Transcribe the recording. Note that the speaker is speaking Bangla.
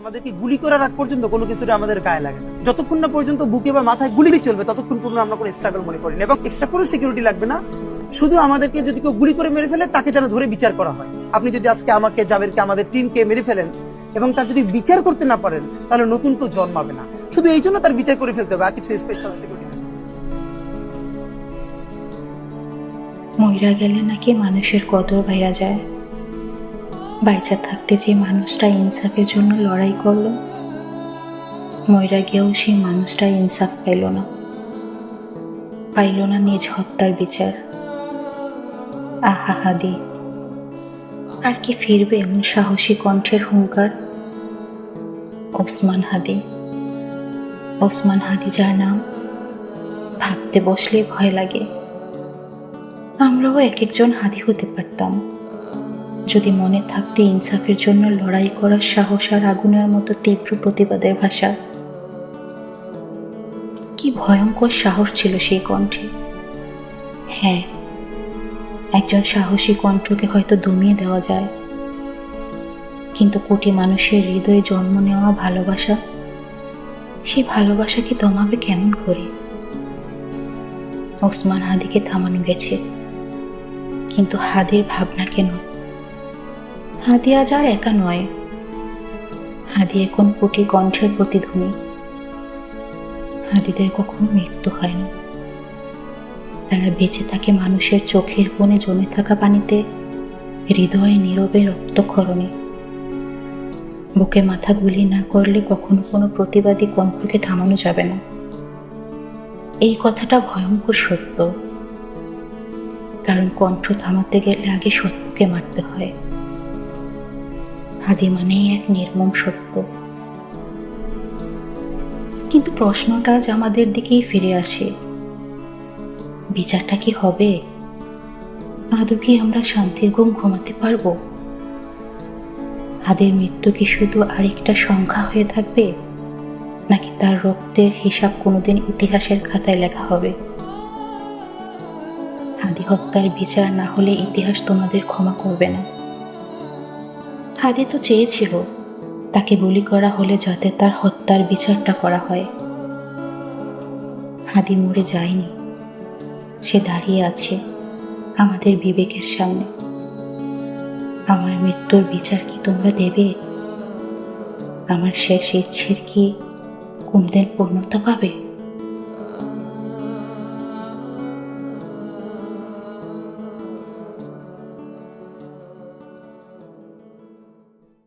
আমাদেরকে গুলি করার আগ পর্যন্ত কোনো কিছুটা আমাদের গায়ে লাগে না। যতক্ষণ না পর্যন্ত বুকে বা মাথায় গুলি চলবে, ততক্ষণ পর্যন্ত আমরা কোনো স্ট্রাগল মনে করি না এবং এক্সট্রা কোনো সিকিউরিটি লাগবে না। শুধু আমাদেরকে যদি কেউ গুলি করে মেরে ফেলে, তাকে যেন ধরে বিচার করা হয়। আপনি যদি আজকে আমাকে, জাবেরকে, আমাদের টিমকে মেরে ফেলেন এবং তার যদি বিচার করতে না পারেন, তাহলে নতুন কেউ জন্মাবে না। শুধু এই জন্য তার বিচার করে ফেলতে হবে, আর কিছু স্পেশাল সিকিউরিটি ময়রা গেলে নাকি মানুষের কদর বাইরা যায়। বাইচা থাকতে যে মানুষটা ইনসাফের জন্য লড়াই করল ময়রা গিয়েও সেই মানুষটা ইনসাফ পাইল না। পাইল না নিজ হত্যার বিচার। আহা হাদি, আর কি ফিরবে এমন সাহসী কণ্ঠের হুঙ্কার? ওসমান হাদি ওসমান হাদি যার নাম ভাবতে বসলে ভয় লাগে। আমরাও এক একজন হাদি হতে পারতাম। যদি মনে থাকতে ইনসাফের জন্য লড়াই করার সাহস আর আগুনের মতো তীব্র প্রতিবাদের ভাষা। কি ভয়ঙ্কর সাহস ছিল সেই কণ্ঠে। হ্যাঁ একজন সাহসী কণ্ঠকে হয়তো দমিয়ে দেওয়া যায়। কিন্তু কোটি মানুষের হৃদয়ে জন্ম নেওয়া ভালোবাসা সেই ভালোবাসাকে দমাবে কেমন করে? ওসমান হাদিকে থামানো গেছে। কিন্তু হাদির ভাবনা কেন? হাদি আজ আর একা নয়। হাদি এখন কোটি কণ্ঠের প্রতিধ্বনি। হাদিদের কখনো মৃত্যু হয়নি তারা বেঁচে থাকে মানুষের চোখের কোণে জমে থাকা পানিতে, হৃদয়ে নীরবে রক্তক্ষরণে। বুকে মাথা গুলি না করলে কখনো কোনো প্রতিবাদী কণ্ঠকে থামানো যাবে না। এই কথাটা ভয়ঙ্কর সত্য। কারণ কণ্ঠ থামাতে গেলে আগে সত্যকে মারতে হয়। হাদি মানেই এক নির্মম সত্য। কিন্তু প্রশ্নটা আজ আমাদের দিকেই ফিরে আসে। বিচারটা কি হবে? আদৌ কি আমরা শান্তির ঘুম ঘুমাতে পারব? হাদের মৃত্যু কি শুধু আরেকটা সংখ্যা হয়ে থাকবে? নাকি তার রক্তের হিসাব কোনোদিন ইতিহাসের খাতায় লেখা হবে? হাদি হত্যার বিচার না হলে ইতিহাস তোমাদের ক্ষমা করবে না। হাদি তো চেয়েছিল। তাকে গুলি করা হলে যাতে তার হত্যার বিচারটা করা হয়। হাদি মরে যায়নি। সে দাঁড়িয়ে আছে আমাদের বিবেকের সামনে। আমার মৃত্যুর বিচার কি তোমরা দেবে? আমার শেষ ইচ্ছের কি কোনদিন পূর্ণতা পাবে?